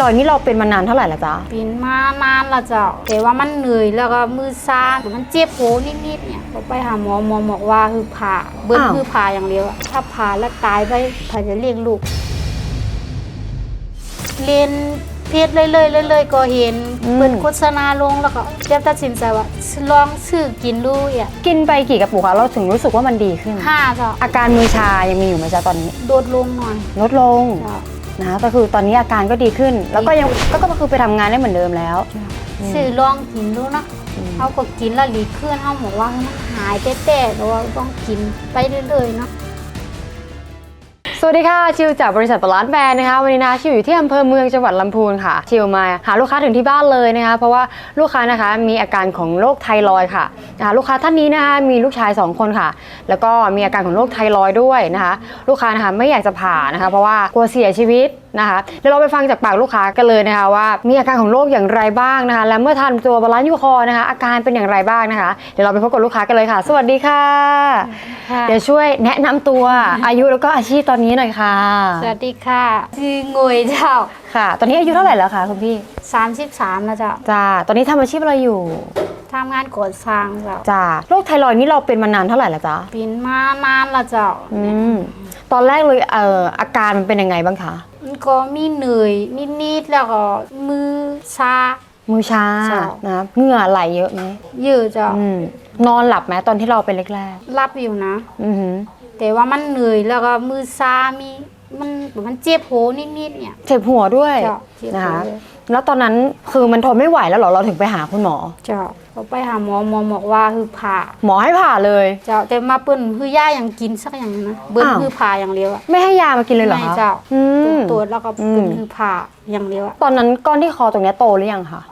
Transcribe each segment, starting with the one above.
รอยด์นี่เราเป็นมานานเท่าไหร่ละจ๊ะปีนมานานละเจ้าแต่ว่ามันเหนื่อยแล้วก็มือซ่ามันเจ็บโหนิดๆเนี่ยพอไปหาหมอหมอบอกว่าคือผ่าเบิ้ลอ้าว คือผ่าอย่างเดียวอะถ้าผ่าแล้วตายไปผ่าจะเลี้ยงลูก เรียนเพศเลยเลยๆเลยๆก็เห็นเปิดโฆษณาลงแล้วก็เจ็บตัดสินใจว่าลองซื้อกินดูอะกินไปกี่กระปุกคะเราถึงรู้สึกว่ามันดีขึ้น ห้าเจ้าอาการมือชายังมีอยู่ไหมจ๊ะตอนนี้ โดดลงหน่อยลดลง เจ้า นะคะก็คือตอนนี้อาการก็ดีขึ้น แล้วก็ยังก็ก็คือไปทำงานได้เหมือนเดิมแล้วซื้อลองกินดูนะอืมเขาก็กินแล้วหลีเคลื่อนเขาบอกว่ามันหายแต้ๆแต่ว่าต้องกินไปเรื่อยๆเนาะ สวัสดีค่ะ ชิวจากบริษัทบาลานซ์แบรนด์นะคะวันนี้นะชิวอยู่ที่อำเภอเมืองจังหวัดลำพูนค่ะ ชิวมาหาลูกค้าถึงที่บ้านเลยนะคะเพราะว่าลูกค้านะคะมีอาการของโรคไทรอยด์ค่ะนะคะลูกค้าท่านนี้นะคะมีลูกชาย 2 คนค่ะ แล้วก็มีอาการของโรคไทรอยด์ด้วยนะคะ ลูกค้านะคะไม่อยากจะผ่านะคะ เพราะว่ากลัวเสียชีวิต นะคะเดี๋ยวเราไปฟังจากปากลูกค้ากันเลยนะคะว่ามีอาการของโรคอย่างไรบ้างนะคะ และเมื่อทานตัวบาลานซ์ยูคอร์นะคะ อาการเป็นอย่างไรบ้างนะคะ เดี๋ยวเราไปพบกับลูกค้ากันเลยค่ะ สวัสดีค่ะ เดี๋ยวช่วยแนะนำตัวอายุแล้วก็อาชีพตอนนี้หน่อยค่ะ สวัสดีค่ะชื่องวยเจ้าค่ะ ตอนนี้อายุเท่าไหร่แล้วคะคุณพี่ 33แล้วเจ้าจ้าตอนนี้ทำอาชีพอะไรอยู่ ทำงานก่อสร้างเจ้าจ้าโรคไทรอยด์นี่เราเป็นมานานเท่าไหร่แล้วจ๊ะปีนมานานละเจ้าอืมตอนแรกเลยเอ่ออาการมันเป็นยังไงบ้างคะมันก็มีเหนื่อยนิดๆแล้วก็มือชา มือชาจ้ะนะเหงื่อไหลเยอะไหมเยอะเจ้าอืมนอนหลับไหมตอนที่เราเป็นแรกรับอยู่นะ ๆอือหือแต่ว่ามันเหนื่อยแล้วก็มือชามีมันมันเจ็บโหนิดๆเนี่ย เจ็บหัวด้วยเจ้าเจ็บนะโหคะเลยแล้วตอนนั้นคือมันทนไม่ไหวแล้วเหรอเราถึงไปหาคุณหมอ เจ้าพอไปหาหมอหมอบอกว่าคือผ่า หมอให้ผ่าเลย เจ้าแต่มาเปิ้นคือย่าอย่างกินสักอย่างนะเบิ้นอ้าว คือผ่าอย่างเดียวอะไม่ให้ยามากินเลยเหรอไม่คะ เจ้าอืมตรวจแล้วก็อืมเป็นคือผ่าอย่างเดียวอะตอนนั้นก้อนที่คอตรงเนี้ยโตหรือยังคะ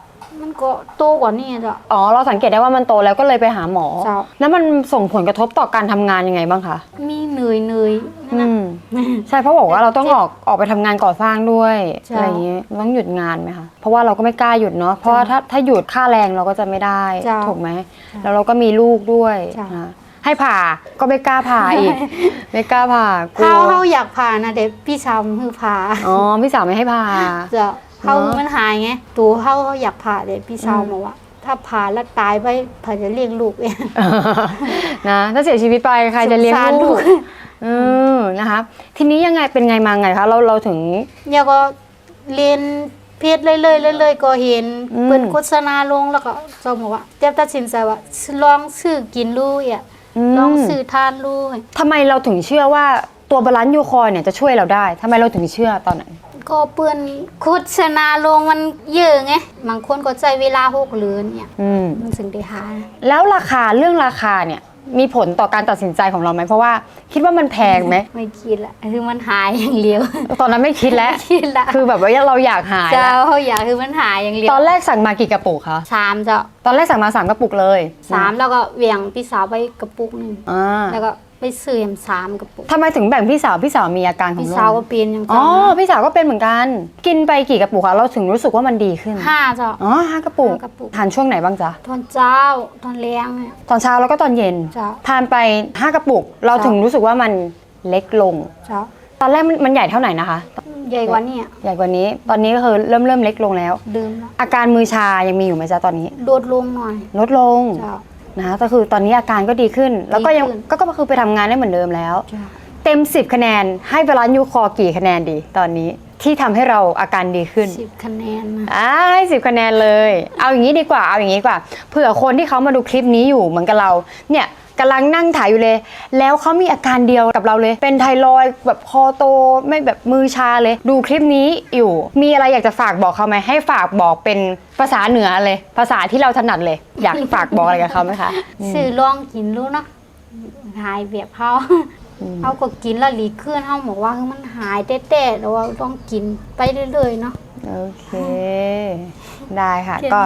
มันก็โตกว่านี้เจ้าอ๋อ เราสังเกตได้ว่ามันโตแล้วก็เลยไปหาหมอเจ้าแล้วมันส่งผลกระทบต่อการทำงานยังไงบ้างคะ มีเหนื่อยเหนื่อยนั่นอืนะม ใช่เพราะบอกว่าเราต้องออกออกไปทำงานก่อสร้างด้วยใช่อะไรอย่างเงี้ยต้องหยุดงานไหมคะเพราะว่าเราก็ไม่กล้าหยุดเนาะเพราะว่าถ้าถ้าหยุดค่าแรงเราก็จะไม่ได้จ้ะถูกไหมแล้วเราก็มีลูกด้วยจ้ะนะให้ผ่าก็ไม่กล้าผ่าอีกไม่กล้าผ่ากลัเขาวเขาอยากผ่านะแต่พี่ชาวคือผ่าอ๋อพี่สาวไม่ให้ผ่าเจ้า เขาเนอะ มันหายไงตัวเขาเขาอยากผ่าแต่พี่ชาวอืมบอกว่า ถ้าผ่าแล้วตายไปผ่าจะเลี้ยงลูกเอง นะถ้าเสียชีวิตไปใครจะเลี้ยงสงสารลูลูกกอืมนะคะ ทีนี้ยังไงเป็นไงมาไงคะเราเราถึง เนี่ยก็เรียนเพศเลยเลยๆเลยๆก็เห็นอืม เปิดโฆษณาลงแล้วก็เจ้าบอกว่าเจ้าตัดสินใจว่าลองซื้อกินลูกอะมลองซื้อทานลูกทำไมเราถึงเชื่อว่าตัวบาลานซ์ยูคอยเนี่ยจะช่วยเราได้ทำไมเราถึงเชื่อตอนนั้น ก็เปื้อนโฆษณาลงมันเยอะไงบางคนก็ใจเวลาหกเดือนเนี่ยอืม มันถึงได้หายแล้วราคาเรื่องราคาเนี่ยมีผลต่อการตัดสินใจของเราไหมเพราะว่าคิดว่ามันแพงไหมไม่คิดละคือมันหายอย่างเดียวตอนนั้นไม่คิดแล้วไม่คิดละคือแบบว่าเราอยากหายเจ้าแล้วอยากคือมันหายอย่างเดียวตอนแรกสั่งมากี่กระปุกคะสามเจ้าตอนแรกสั่งมาสามกระปุกเลยสามแล้วก็เหวี่ยงพี่สาวไปกระปุกหนึ่งอ่าแล้วก็ไปซื้อแยมสามกระปุกทำไมถึงแบ่งพี่สาวพี่สาวมีอาการของพี่โรสาวคก็เป็นอย่างอ๋อเจ้านะพี่สาวก็เป็นเหมือนกัน กินไปกี่กระปุกคะเราถึงรู้สึกว่ามันดีขึ้นห้าเจ้าอ๋อห้ากระปุกห้ากระปุก ทานช่วงไหนบ้างจ๊ะตอนเช้าตอนแรงเนี่ยตอนเช้าแล้วก็ตอนเย็นเจ้าทานไป5กระปุก เราจ้ะ ถึงรู้สึกว่ามันเล็กลงเจ้า ตอนแรกมันมันใหญ่เท่าไหร่นะคะ ใหญ่กว่านี้ใหญ่กว่านี้ ตอนนี้ก็คือเริ่มเริ่มเล็กลงแล้ว ดื่มแล้วอาการมือชายังมีอยู่ไหมจ๊ะตอนนี้โดดลงหน่อยลดลงเจ้า นะคะก็คือตอนนี้อาการก็ดีขึ้น แล้วก็ยังดีขึ้น ก็ก็คือไปทำงานได้เหมือนเดิมแล้ว เจ้าเต็ม 10 คะแนนให้บาลานซ์ยูคอกี่คะแนนดี ตอนนี้ที่ทำให้เราอาการดีขึ้น สิบคะแนนนะอ่าให้สิบคะแนนเลย เอาอย่างนี้ดีกว่า เอาอย่างนี้ดีกว่า เผื่อคนที่เขามาดูคลิปนี้อยู่เหมือนกับเรา เนี่ย กำลังนั่งถ่ายอยู่เลย แล้วเขามีอาการเดียวกับเราเลย เป็นไทรอยด์แบบคอโตไม่แบบมือชาเลย ดูคลิปนี้อยู่ มีอะไรอยากจะฝากบอกเขาไหมให้ฝากบอกเป็นภาษาเหนือเลย ภาษาที่เราถนัดเลย อยากฝากบอกอะไรกับเขาไหมคะซื้อลองกินรู้เนาะหายแบบเขาเขาก็กินแล้วหลีเคลื่อนเขาบอกว่าคือมันหายแต้ๆแต่ว่าต้องกินไปเรื่อยๆเนาะโอเค ได้ค่ะเก่งก็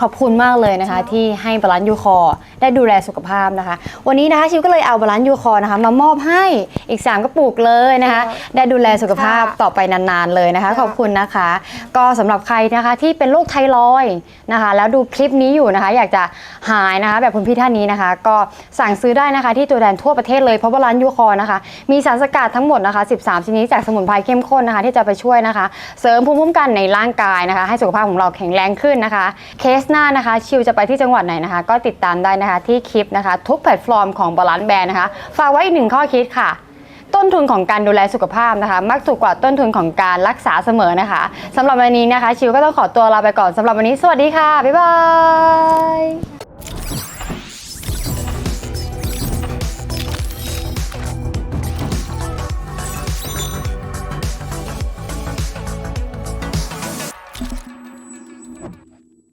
ขอบคุณมากเลยนะคะ ที่ให้บาลานซ์ยูคอร์ได้ดูแลสุขภาพนะคะ วันนี้นะคะชิวก็เลยเอาบาลานซ์ยูคอร์นะคะมามอบให้อีก3กระปุกเลยนะคะ ได้ดูแลสุขภาพต่อไปนานๆเลยนะคะ ขอบคุณนะคะ ก็สำหรับใครนะคะที่เป็นโรคไทรอยด์นะคะ แล้วดูคลิปนี้อยู่นะคะ อยากจะหายนะคะ แบบคุณพี่ท่านนี้นะคะ ก็สั่งซื้อได้นะคะที่ตัวแทนทั่วประเทศเลยเพราะว่าร้านยูคอร์นะคะมีสารสกัดทั้งหมดนะคะ 13ชนิดจากสมุนไพรเข้มข้นนะคะ ที่จะไปช่วยนะคะ เสริมภูมิคุ้มกันในร่างกายนะคะ ให้สุขภาพของเราแข็งแรงขึ้นนะคะเคสหน้านะคะ ชิวจะไปที่จังหวัดไหนนะคะ ก็ติดตามได้นะคะที่คลิปนะคะ ทุกแพลตฟอร์มของบาลานซ์แบรนด์นะคะฝากไว้อีกหนึ่งข้อคิดค่ะ ต้นทุนของการดูแลสุขภาพนะคะ มักถูกกว่าต้นทุนของการรักษาเสมอนะคะสำหรับวันนี้นะคะ ชิวก็ต้องขอตัวลาไปก่อนสำหรับวันนี้ สวัสดีค่ะบ๊ายบาย